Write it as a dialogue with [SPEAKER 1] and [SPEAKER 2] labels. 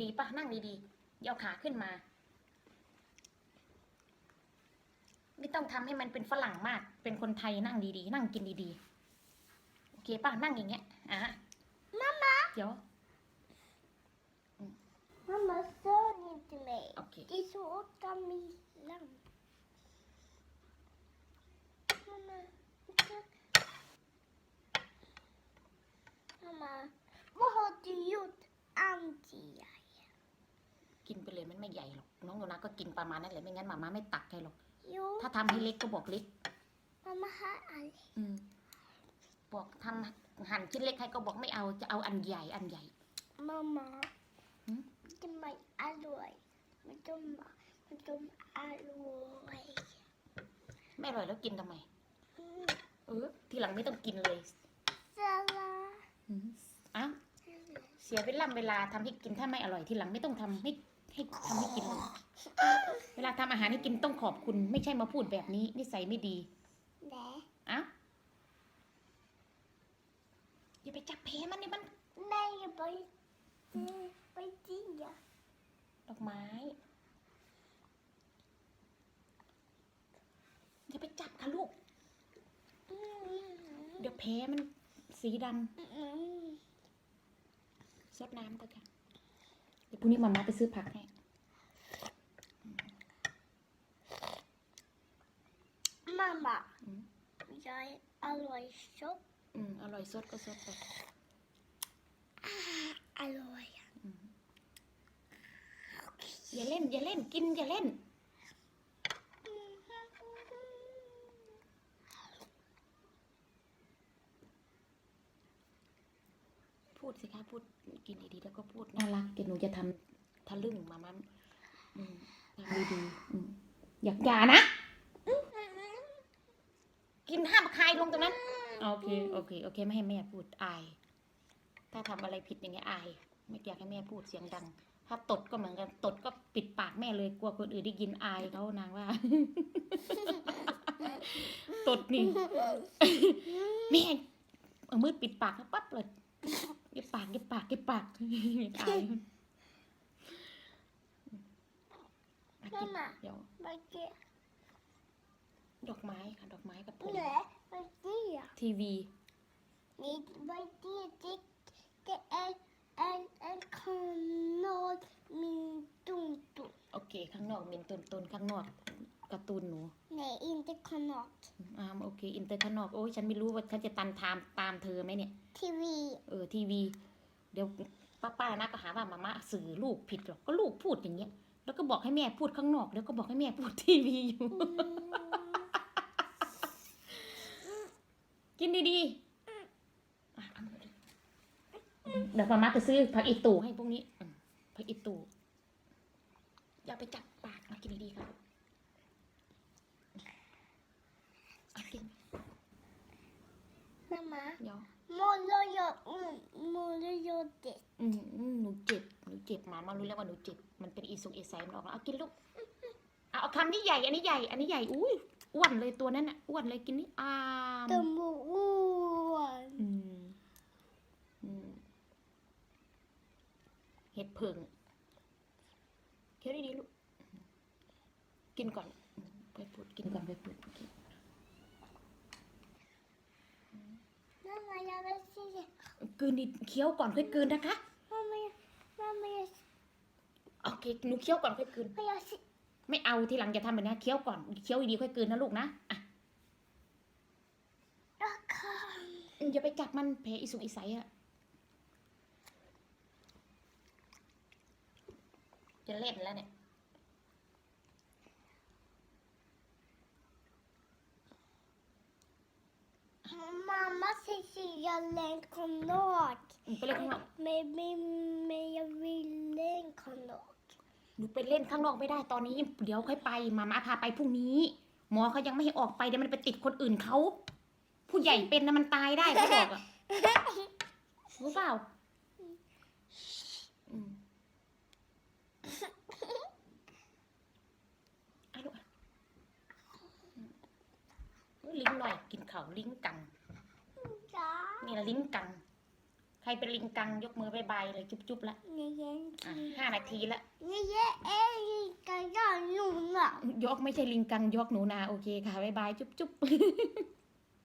[SPEAKER 1] ดีปะนั่งดีๆอย่าเอาขาขึ้นมา ไม่ต้องทำให้มันเป็นฝรั่งมาก เป็นคนไทยนั่งดีๆ นั่งกินดีๆ โอเคป่ะนั่งอย่างเงี้ย อะมามาเดี๋ยว
[SPEAKER 2] Mamma, stör inte mig.
[SPEAKER 1] โอเค
[SPEAKER 2] Det är så åtta milen. Mamma, tack. Mamma, vad har du gjort, Antia?
[SPEAKER 1] กินไปเลยมันไม่ใหญ่หรอกน้องโยนาก็กินประมาณนั้นแหละไม่งั้นหมาม่าไม่ตักให้หรอก
[SPEAKER 2] Jo,
[SPEAKER 1] ถ้าทำให้เล็กก็บอกเล็ก
[SPEAKER 2] mamma har allt.
[SPEAKER 1] อืมบอกทำหั่นชิ้นเล็กให้ก็บอกไม่เอาจะเอาอันใหญ่อันใหญ่
[SPEAKER 2] Mamma,
[SPEAKER 1] Mm.
[SPEAKER 2] det är mig alloy. Men de, men de alloy.
[SPEAKER 1] ไม่อร่อยแล้วกินทำไม
[SPEAKER 2] Mm.
[SPEAKER 1] เออทีหลังไม่ต้องกินเลย
[SPEAKER 2] Salla.
[SPEAKER 1] อืมอ้าวเสียเวลาเวลาทำให้กินถ้าไม่อร่อยทีหลังไม่ต้องทำให้ ให้ทำให้กินเลยเวลาทำอาหารให้กินต้องขอบคุณ ไม่ใช่มาพูดแบบนี้ นิสัยไม่ดี
[SPEAKER 2] Nej.
[SPEAKER 1] อ้าวอย่าไปจับเพมันนี่มัน
[SPEAKER 2] Nej, jag bara inte... Vad är det?
[SPEAKER 1] ดอกไม้อย่าไปจับค่ะลูก เดี๋ยวแพ้มันสีดำซดน้ำก็ค่ะเดี๋ยวพรุ่งนี้มาม่าไปซื้อผักให้
[SPEAKER 2] Mamma,
[SPEAKER 1] Mm.
[SPEAKER 2] jag är alloy shop.
[SPEAKER 1] อืมอร่อยซดก็ซดไป
[SPEAKER 2] Alloy.
[SPEAKER 1] อย่าเล่นอย่าเล่นกินอย่าเล่น พู ดสิคะพูดกินดีๆแล้วก็พูดน่ารักเดี๋ยวหนูจะทำทะลึ่งมามันอืมทำดีๆอืมอยากอย่านะกินห้ามคายลงตรงนั้นโอเคโอเคโอเคไม่ให้แม่พูดอาย ถ้าทำอะไรผิดอย่างเงี้ยอายไม่อยากให้แม่พูดเสียงดัง ถ้าตดก็เหมือนกันตดก็ปิดปากแม่เลยกลัวคนอื่นได้ยินอายเขานางว่าตดนี่แม่เอามือปิดปากเขาปั๊บเลย เก็บปากเก็บปากเก็บปากอายอะกิน
[SPEAKER 2] Mamma,
[SPEAKER 1] เดี๋ยว
[SPEAKER 2] vad är det?
[SPEAKER 1] ดอกไม้ค่ะดอกไม้กับผม
[SPEAKER 2] Nej, vad är det?
[SPEAKER 1] ทีวี
[SPEAKER 2] Nej, vad är det? Det, det är en, en kanal min tonton.
[SPEAKER 1] โอเคข้างนอกเป็นต้นต้นข้างนอก การ์ตูนหนู
[SPEAKER 2] Nej, inte kanal.
[SPEAKER 1] อ่าโอเคอินเตอร์ข้างนอกโอ้ยฉันไม่รู้ว่าฉันจะตันตามตามเธอไหมเนี่ย
[SPEAKER 2] TV.
[SPEAKER 1] เออทีวี เดี๋ยวป้าป้านะก็หาว่ามาม่าสื่อลูกผิดหรอกก็ลูกพูดอย่างเงี้ย แล้วก็บอกให้แม่พูดข้างนอก แล้วก็บอกให้แม่พูดทีวีอยู่ กินดีๆอะเอามาดิเดี๋ยวมาม่าไปซื้อผักอีตูให้พวกนี้อืมผักอีตูอย่าไปจับปากมากินดีๆครับเอากิน
[SPEAKER 2] Mamma,
[SPEAKER 1] เดี๋ยว
[SPEAKER 2] målar jag, mm, målar jag det?
[SPEAKER 1] อืมอืมหนูเจ็บหนูเจ็บหมามารู้แล้วว่าหนูเจ็บมันเป็นอีสุกอีไซมันออกแล้วเอากินลูกเอาเอาคำนี้ใหญ่ อันนี้ใหญ่ อันนี้ใหญ่อุ้ยอ้วนเลยตัวนั้นน่ะอ้วนเลยกินนี่อาม
[SPEAKER 2] De var ån.
[SPEAKER 1] อืมอืมเห็ดเพิงเคี้ยวดีๆลูกกินก่อนอืมไปพูดกินก่อนไปพูดกิน
[SPEAKER 2] Mamma, jag vill se det.
[SPEAKER 1] กลืนดิเคี้ยวก่อนค่อยกลืนนะคะ โอเคหนูเคี้ยวก่อนค่อยกลืน
[SPEAKER 2] mamma, jag ser.
[SPEAKER 1] ไม่เอาทีหลังจะทำแบบนี้เคี้ยวก่อนเคี้ยวดีๆค่อยกลืนนะลูกนะอะ
[SPEAKER 2] Jag kan.
[SPEAKER 1] อืมอย่าไปจับมันแผลอีสุกอีใสอะจะเล่นแล้วเนี่ย
[SPEAKER 2] Mamma Cecilia länkanal.
[SPEAKER 1] หนูไปเล่นข้างนอก
[SPEAKER 2] Men, men, men jag vill länkanal.
[SPEAKER 1] นูไปเล่นข้างนอกไม่ได้ตอนนี้ เดี๋ยวค่อยไปมามาพาไปพรุ่งนี้ หมอเขายังไม่ให้ออกไปเดี๋ยวมันไปติดคนอื่นเขาผู้ใหญ่เป็นนะมันตายได้เขาบอกอะรู้เปล่าอะลูกลิงหน่อยกินเขาวลิงกังนี่ละลิ้นกัง ใครเป็นลิงกังยกมือบายบายเลยจุ๊บจุ๊บละ
[SPEAKER 2] เนี่ยเย็น
[SPEAKER 1] อะห้านาทีละ
[SPEAKER 2] เนี่ยเย็นเอ้ยกันยอนหนูน่ะ
[SPEAKER 1] ยกไม่ใช่ลิงกังยกหนูนาโอเคค่ะบายบายจุ๊บจุ๊บ